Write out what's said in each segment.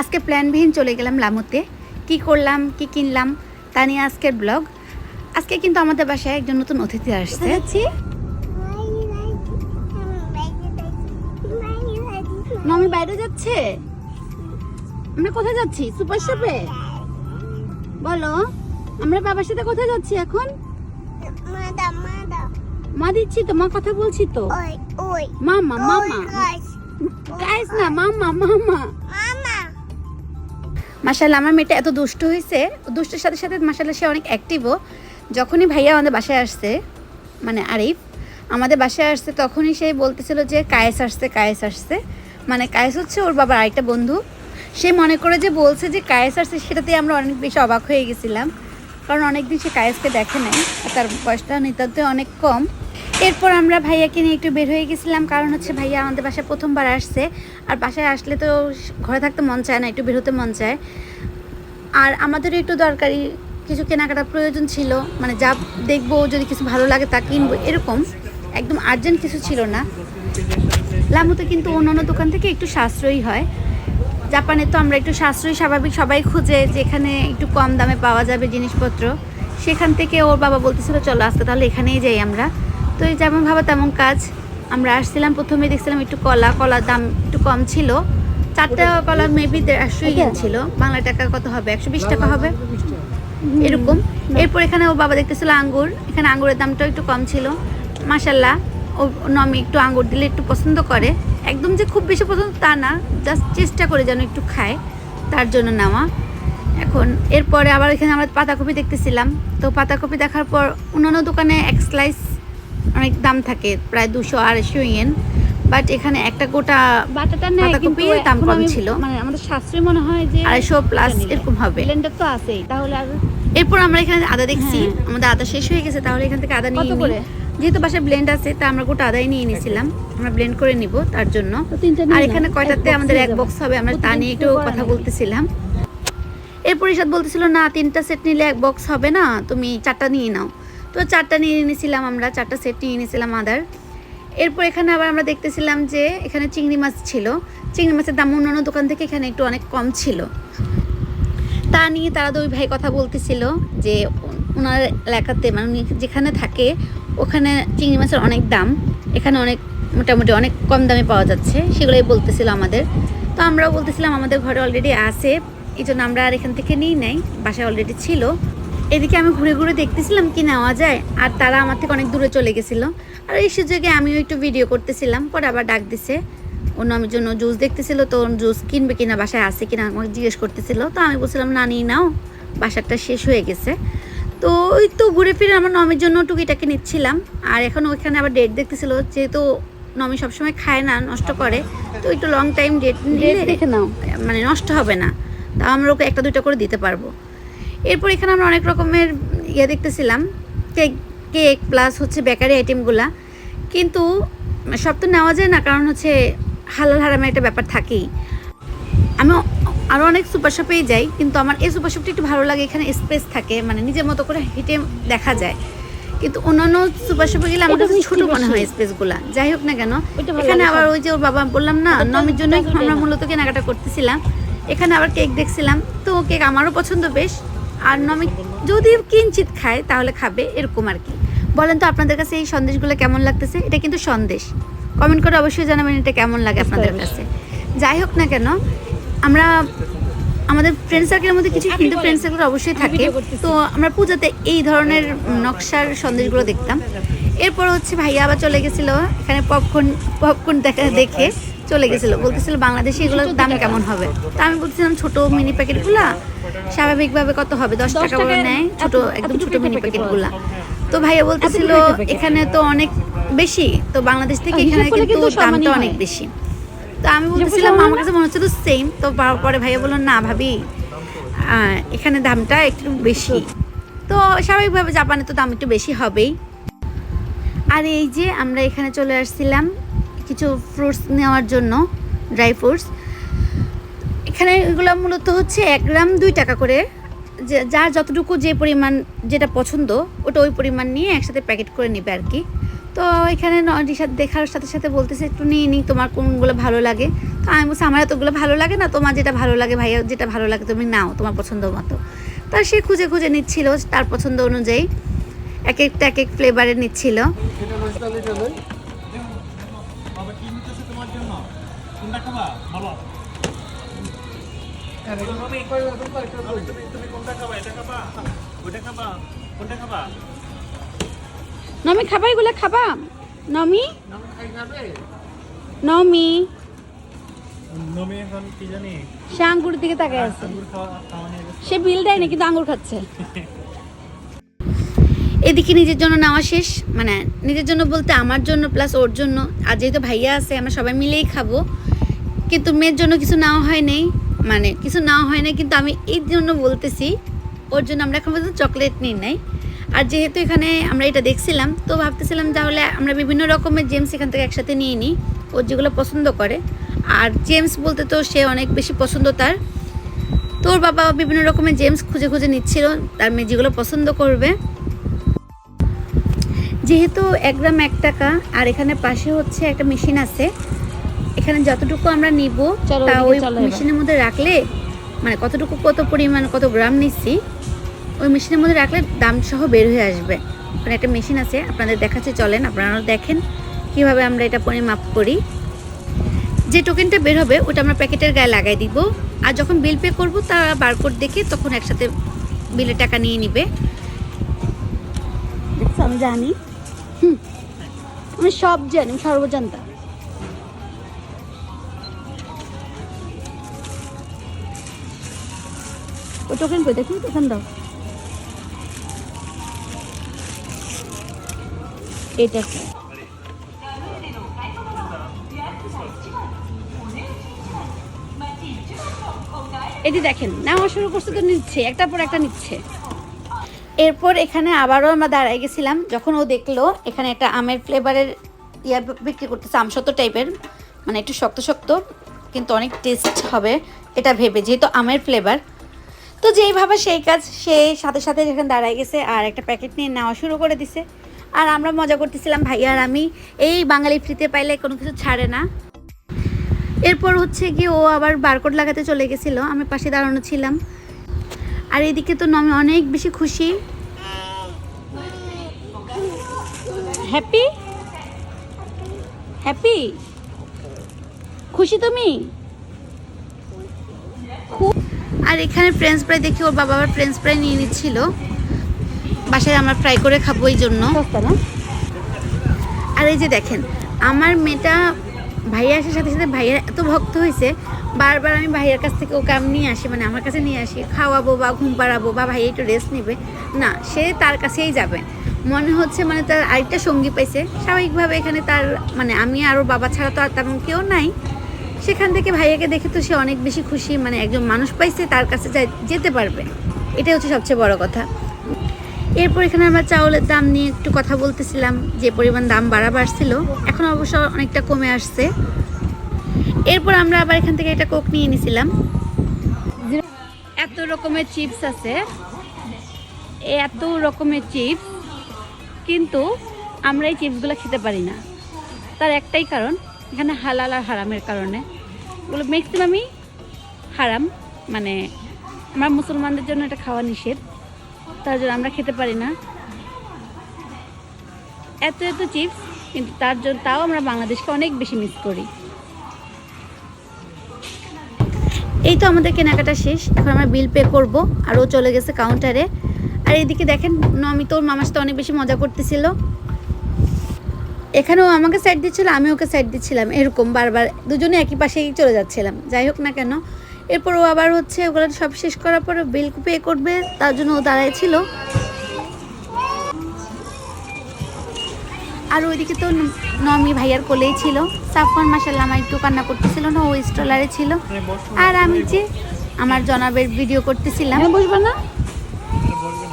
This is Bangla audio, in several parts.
আজকে প্ল্যানবিহীন চলে গেলাম লামুতে। কি করলাম কি কিনলাম তা নিয়ে আজকের ব্লগ। আজকে কিন্তু আমাদের বাসায় একজন নতুন অতিথি আসছে। যাচ্ছি মামি বাইরে যাচ্ছে? আমরা কোথায় যাচ্ছি? সুপার শপে? বলো আমরা বাবার সাথে কোথায় যাচ্ছি এখন? মা দিচ্ছি তো মা কথা বলছি তো। মামা মামা। গাইস না মামা মামা। মাসাল্লাহ আমার মেয়েটা এত দুষ্ট হয়েছে দুষ্টের সাথে সাথে মাসাল্লাহ সে অনেক অ্যাক্টিভও যখনই ভাইয়া আমাদের বাসায় আসছে মানে আরিফ, আমাদের বাসায় আসছে তখনই সে বলতেছিল যে, কায়েস আসছে কায়েস আসছে। মানে কায়েস হচ্ছে ওর বাবার আরেকটা বন্ধু। সে মনে করে যে বলছে যে, কায়েস আসছে, সেটাতেই আমরা অনেক বেশি অবাক হয়ে গেছিলাম। কারণ অনেকদিন সে কায়েসকে দেখে নাই তার বয়সটা নিতান্ত অনেক কম। এরপর আমরা ভাইয়াকে নিয়ে একটু বের হয়ে গেছিলাম, কারণ হচ্ছে ভাইয়া আমাদের বাসায় প্রথমবার আসছে, আর বাসায় আসলে তো ঘরে থাকতে মন চায় না, একটু বের হতে মন চায়। আর আমাদেরও একটু দরকারি, কিছু কেনাকাটার প্রয়োজন ছিল মানে যা দেখব, যদি কিছু ভালো লাগে তা কিনবো, এরকম। একদম আর্জেন্ট কিছু ছিল না। লামুতে কিন্তু অন্যান্য দোকান থেকে একটু সাশ্রয়ী হয়। জাপানে তো আমরা একটু সাশ্রয়ী স্বাভাবিক সবাই খুঁজে যেখানে একটু কম দামে পাওয়া যাবে জিনিসপত্র। সেখান থেকে ওর বাবা বলতেছিল চলো আজকে তাহলে এখানেই যাই আমরা। তো এই যেমন ভাবা তেমন কাজ। আমরা আসছিলাম প্রথমে দেখছিলাম একটু কলা কলার দাম একটু কম ছিল। চারটা কলা মেবি দেড়শোই ছিল। বাংলা টাকা কত হবে? একশো বিশ টাকা হবে। এরকম। এরপর এখানে ওর বাবা দেখতেছিল আঙ্গুর। এখানে আঙ্গুরের দামটাও একটু কম ছিল। মাসাল্লাহ ও নমি একটু আঙ্গুর দিলে একটু পছন্দ করে। একদম যে খুব বেশি পছন্দ তা না জাস্ট চেষ্টা করে যেন একটু খায় তার জন্য নেওয়া। এখন এরপরে আবার এখানে আমরা পাতাকপি দেখতেছিলাম। তো পাতাকপি দেখার পর অন্যান্য দোকানে এক স্লাইস অনেক দাম থাকে প্রায় দুশো আড়াইশো ইয়েন বাট এখানে একটা গোটা বাটাটা নেই কিন্তু দাম কম ছিল। মানে আমাদের শাস্ত্রে মনে হয় যে আড়াইশো প্লাস এরকম হবে। ব্লেন্ডার তো আছেই তাহলে আর এরপর আমরা এখানে আদা দেখছি। হ্যাঁ। আমাদের আদা শেষ হয়ে গেছে তাহলে এখান থেকে আদা নিয়ে? যেহেতু বাসায় ব্লেন্ড আছে তা আমরা গোটা আদাই নিয়ে নিয়েছিলাম। আমরা ব্লেন্ড করে নিব তার জন্য। আর এখানে কয়টাতে আমাদের এক বক্স হবে আমরা তা নিয়ে একটু কথা বলতেছিলাম। এরপর ইসাদ বলতেছিল না তিনটা সেট নিলে এক বক্স হবে না তুমি চারটা নিয়ে নাও। তো চারটা নিয়ে নিয়েছিলাম আমরা চারটা সেট নিয়ে নিয়েছিলাম আদার। এরপর এখানে আবার আমরা দেখতেছিলাম যে এখানে চিংড়ি মাছ ছিল। চিংড়ি মাছের দাম অন্যান্য দোকান থেকে এখানে একটু অনেক কম ছিল। তা নিয়ে তারা দুই ভাই কথা বলতেছিল যে ওনার এলাকাতে মানে যেখানে থাকে ওখানে চিংড়ি মাছের অনেক দাম। এখানে অনেক, মোটামুটি অনেক কম দামে পাওয়া যাচ্ছে। সেগুলোই বলতেছিল আমাদের। তো আমরাও বলতেছিলাম, আমাদের ঘরে অলরেডি আছে। এই জন্য আমরা আর এখান থেকে নিই নাই। বাসায় অলরেডি ছিল। এদিকে আমি ঘুরে ঘুরে দেখতেছিলাম কি নেওয়া যায়। আর তারা আমার থেকে অনেক দূরে চলে গেছিল। আর এই সুযোগে আমিও একটু ভিডিও করতেছিলাম। পরে আবার ডাক দিছে। অন্য আমার জন্য জুস দেখতেছিল তো জুস কিনবে কিনা, বাসায় আছে কিনা, আমাকে জিজ্ঞেস করতেছিল। তো আমি বলছিলাম, না, নিয়ে নাও। বাসারটা শেষ হয়ে গেছে। তো ওই তো ঘুরে ফিরে আমার নমির জন্য টুকিটাকে নিচ্ছিলাম। আর এখন ওইখানে আবার ডেট দেখতেছিল যেহেতু নমি সবসময় খায় না নষ্ট করে তো একটু লং টাইম ডেট নিলে দেখে নাও। মানে নষ্ট হবে না। তাও আমরা ওকে একটা দুইটা করে দিতে পারব। এরপর এখানে আমরা অনেক রকমের ইয়ে দেখতেছিলাম কেক কেক প্লাস হচ্ছে বেকারি আইটেমগুলা কিন্তু সব তো নেওয়া যায় না কারণ হচ্ছে হালাল হারামের একটা ব্যাপার থাকেই। আমি আরও অনেক সুপার শপেই যাই কিন্তু আমার এই সুপার শপটা একটু ভালো লাগে এখানে স্পেস থাকে মানে নিজের মতো করে হেঁটে দেখা যায়। কিন্তু অন্যান্য সুপার শপে গেলে আমার কাছে ছোট মনে হয় স্পেসগুলা যাই হোক না কেন এখানে আবার ওই যে ওর বাবা বললাম না নমির জন্য আমরা মূলত কেনাকাটা করতেছিলাম। এখানে আবার কেক দেখছিলাম। তো কেক আমারও পছন্দ বেশ। আর নমি যদি কিঞ্চিত খায় তাহলে খাবে এরকম আর কি। বলেন তো আপনাদের কাছে এই সন্দেশগুলো কেমন লাগতেছে? এটা কিন্তু সন্দেশ। কমেন্ট করে অবশ্যই জানাবেন এটা কেমন লাগে আপনাদের কাছে। যাই হোক না কেন আমরা আমাদের ফ্রেন্ড সার্কেলের মধ্যে কিছু হিন্দু ফ্রেন্ড সার্কেল অবশ্যই থাকে। তো আমরা পূজাতে এই ধরনের নকশার সন্দেশগুলো দেখতাম। এরপর হচ্ছে ভাইয়া আবার চলে গেছিল এখানে পপকর্ন পপকর্ন দেখা দেখে চলে গেছিল। বলতেছিল বাংলাদেশে এগুলোর দাম কেমন হবে? তা আমি বলতেছিলাম ছোট মিনি প্যাকেটগুলা স্বাভাবিকভাবে কত হবে? দশ টাকা করে নেয় ছোট একদম ছোট মিনি প্যাকেটগুলা তো ভাইয়া বলতেছিল। এখানে তো অনেক বেশি তো বাংলাদেশ থেকে এখানে কিন্তু দামটা অনেক বেশি। তো আমি বলতেছিলাম আমার কাছে মনে হচ্ছে তো সেম তো পরে ভাইয়া বলল না ভাবি এখানে দামটা একটু বেশি। তো স্বাভাবিকভাবে জাপানে তো দাম একটু বেশি হবেই। আর এই যে আমরা এখানে চলে আসছিলাম কিছু ফ্রুটস নেওয়ার জন্য ড্রাই ফ্রুটস এখানে এগুলো মূলত হচ্ছে এক গ্রাম দুই টাকা করে। যে যার যতটুকু যে পরিমাণ যেটা পছন্দ ওটা ওই পরিমাণ নিয়ে একসাথে প্যাকেট করে নেবে আর কি। তো এখানে সাথে দেখার সাথে সাথে বলতেছে, একটু নিয়ে নিই, তোমার কোনগুলো ভালো লাগে? তো আমি বলছি, আমার এতগুলো ভালো লাগে না, তোমার যেটা ভালো লাগে ভাইয়া, যেটা ভালো লাগে তুমি নাও, তোমার পছন্দ মতো। তা সে খুঁজে খুঁজে নিচ্ছিল তার পছন্দ অনুযায়ী। এক একটা, এক এক ফ্লেভারের নিচ্ছিল। কোনটা খাবা? কোনটা খাবা? নমি খাবা এগুলো খাবা। নমি? নাম। সে আঙ্গুরের দিকে তাকায় আছে। আঙ্গুর সে বিল দেয় না কিন্তু আঙ্গুর খাচ্ছে। এদিকে নিজের জন্য নেওয়া শেষ। মানে নিজের জন্য বলতে আমার জন্য প্লাস ওর জন্য। আর যেহেতু ভাইয়া আছে আমরা সবাই মিলেই খাব। কিন্তু মেয়ের জন্য কিছু নেওয়া হয় নাই। মানে কিছু নেওয়া হয় নাই কিন্তু আমি এই জন্য বলতেছি ওর জন্য আমরা এখন পর্যন্ত চকলেট নিই নাই। আর যেহেতু এখানে আমরা এটা দেখছিলাম তো ভাবতেছিলাম তাহলে আমরা বিভিন্ন রকমের জেমস এখান থেকে একসাথে নিয়ে নিই ওর যেগুলো পছন্দ করে। আর জেমস বলতে তো সে অনেক বেশি পছন্দ তার। তোর বাবা বিভিন্ন রকমের জেমস খুঁজে খুঁজে নিচ্ছিল তার মেয়ে যেগুলো পছন্দ করবে। যেহেতু এক গ্রাম এক টাকা আর এখানে পাশে হচ্ছে একটা মেশিন আছে। এখানে যতটুকু আমরা নিব তা ওই মেশিনের মধ্যে রাখলে মানে কতটুকু কত পরিমাণ কত গ্রাম নিচ্ছি ওই মেশিনের মধ্যে রাখলে দাম সহ বের হয়ে আসবে। ওখানে একটা মেশিন আছে আপনাদের দেখাচ্ছে চলেন আপনারা দেখেন কীভাবে আমরা এটা পরিমাপ করি। যে টোকেনটা বের হবে ওটা আমরা প্যাকেটের গায়ে লাগাই দিব। আর যখন বিল পে করব তা বারকোড দেখে তখন একসাথে বিলের টাকা নিয়ে নিবে। দেখছ আমি জানি। হুম। আমি সব জানি সর্বজান্তা। ও টোকেন কই? দেখি টোকেন দাও। এটা? এটি দেখেন নেওয়া শুরু করছে তো নিচ্ছে একটার পর একটা নিচ্ছে। এরপর এখানে আবারও আমরা দাঁড়ায় গেছিলাম, যখন ও দেখল এখানে একটা আমের ফ্লেভারের ইয়া বিক্রি করতেছে আমসত্ব টাইপের মানে একটু শক্ত শক্ত, কিন্তু অনেক টেস্ট হবে এটা ভেবে, যেহেতু আমের ফ্লেভার তো যেই ভাবে সেই কাজ, সে সাথে সাথে এখানে দাঁড়ায় গেছে আর একটা প্যাকেট নিয়ে নেওয়া শুরু করে দিছে। আর আমরা মজা করতেছিলাম ভাইয়া আর আমি। এই বাঙালি ফ্রিতে পাইলে কোনো কিছু ছাড়ে না। এরপর হচ্ছে গিয়ে ও আবার বারকোড লাগাতে চলে গেছিল, আমি পাশে দাঁড়ানো ছিলাম। আর এদিকে তো আমি অনেক বেশি খুশি। হ্যাপি? হ্যাপি? খুশি তুমি? আর এখানে ফ্রেঞ্চ ফ্রাই দেখি, ওর বাবা আবার ফ্রেঞ্চ ফ্রাই নিয়ে নিচ্ছিল। বাসায় আমরা ফ্রাই করে খাব এই জন্য আর এই যে দেখেন আমার মেয়েটা ভাইয়া আসার সাথে সাথে ভাইয়া এত ভক্ত হয়েছে বারবার আমি ভাইয়ার কাছ থেকে ওকে আমি নিয়ে আসি মানে আমার কাছে নিয়ে আসি খাওয়াবো বা ঘুম পাড়াবো বা ভাইয়া একটু রেস্ট নেবে। না সে তার কাছেই যাবে। মনে হচ্ছে মানে তার আরেকটা সঙ্গী পাইছে। স্বাভাবিকভাবে এখানে তার মানে আমি আরও বাবা ছাড়া তো আর তেমন কেউ নাই। সেখান থেকে ভাইয়াকে দেখে তো সে অনেক বেশি খুশি মানে একজন মানুষ পাইছে তার কাছে যেতে পারবে। এটাই হচ্ছে সবচেয়ে বড় কথা। এরপর এখানে আমরা চাউলের দাম নিয়ে একটু কথা বলতেছিলাম, যে পরিমাণ দাম বাড়া বাড়ছিল। এখন অবশ্য অনেকটা কমে আসছে। এরপর আমরা আবার এখান থেকে এটা কোক নিয়ে নিছিলাম। এত রকমের চিপস আছে। এত রকমের চিপস, কিন্তু আমরা এই চিপসগুলো খেতে পারি না। তার একটাই কারণ, এখানে হালাল আর হারামের কারণে। এগুলো ম্যাক্সিমামই হারাম মানে আমরা মুসলমানদের জন্য এটা খাওয়া নিষেধ। তার জন্য আমরা খেতে পারি না। এত এত চিপস, কিন্তু তার জন্য তাও আমরা বাংলাদেশকে অনেক বেশি মিস করি। এই তো আমাদের কেনাকাটা শেষ। এখন আমরা বিল পে করব, আর ও চলে গেছে কাউন্টারে আর এদিকে দেখেন নমি তোর মামার সাথে অনেক বেশি মজা করতেছিল। এখানেও আমাকে সাইড দিচ্ছিল আমি ওকে সাইড দিচ্ছিলাম। এরকম বারবার দুজনে একই পাশেই চলে যাচ্ছিলাম। যাই হোক না কেন এরপর ও আবার হচ্ছে ওগুলো সব শেষ করার পরে বিল পে করবে তার জন্য ও দাঁড়ায় ছিল আর ওইদিকে তো নমি ভাইয়ার কোলেই ছিল। সাফওয়ান মাসাল্লাহ আমার একটু কান্না করতেছিল না ও স্ট্রলারে ছিল। আর আমি যে আমার জনাবের ভিডিও করতেছিলাম। বসবে না?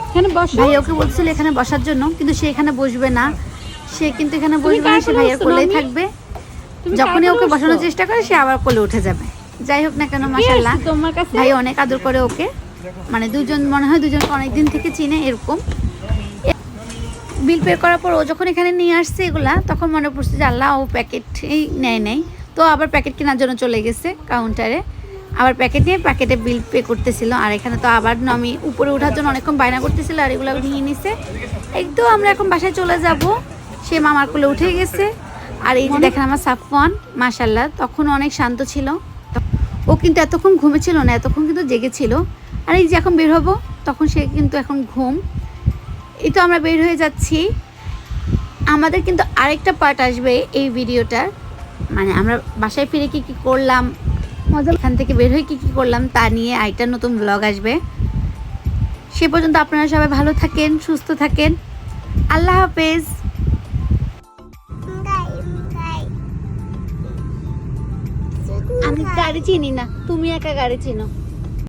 এখানে বসো। ভাই ওকে বলছিল এখানে বসার জন্য কিন্তু সে এখানে বসবে না। সে কিন্তু এখানে বসবে না সে ভাইয়ার কোলেই থাকবে। যখনই ওকে বসানোর চেষ্টা করে সে আবার কোলে উঠে যাবে। যাই হোক না কেন মাসাল্লাহ ভাই অনেক আদর করে ওকে। মানে দুজন মনে হয় দুজনকে অনেক দিন থেকে চিনে এরকম। বিল পে করার পর ও যখন এখানে নিয়ে আসছে এগুলা তখন মনে পড়ছে যে আল্লাহ ও প্যাকেটই নেয় নেই। তো আবার প্যাকেট কেনার জন্য চলে গেছে কাউন্টারে আবার প্যাকেট নিয়ে প্যাকেটে বিল পে করতেছিল। আর এখানে তো আবার আমি উপরে ওঠার জন্য অনেকক্ষণ বায়না করতেছিল আর এগুলো নিয়ে নিছে। একদম আমরা এখন বাসায় চলে যাব। সে মামার কোলে উঠে গেছে। আর এই যে দেখেন আমার সাফওয়ান মাশাল্লাহ তখন অনেক শান্ত ছিল। ও কিন্তু এতক্ষণ ঘুমেছিল না, এতক্ষণ কিন্তু জেগেছিল। আর এই যে এখন বের হব, তখন সে কিন্তু এখন ঘুম। এই তো আমরা বের হয়ে যাচ্ছি। আমাদের কিন্তু আরেকটা পার্ট আসবে এই ভিডিওটার। মানে আমরা বাসায় ফিরে কি কি করলাম, মজা এখান থেকে বের হয়ে কি কি করলাম তা নিয়ে আরেকটা নতুন ব্লগ আসবে। সে পর্যন্ত আপনারা সবাই ভালো থাকেন, সুস্থ থাকেন। আল্লাহ হাফেজ। আমি গাড়ি চিনি না তুমি একা গাড়ি চিনো।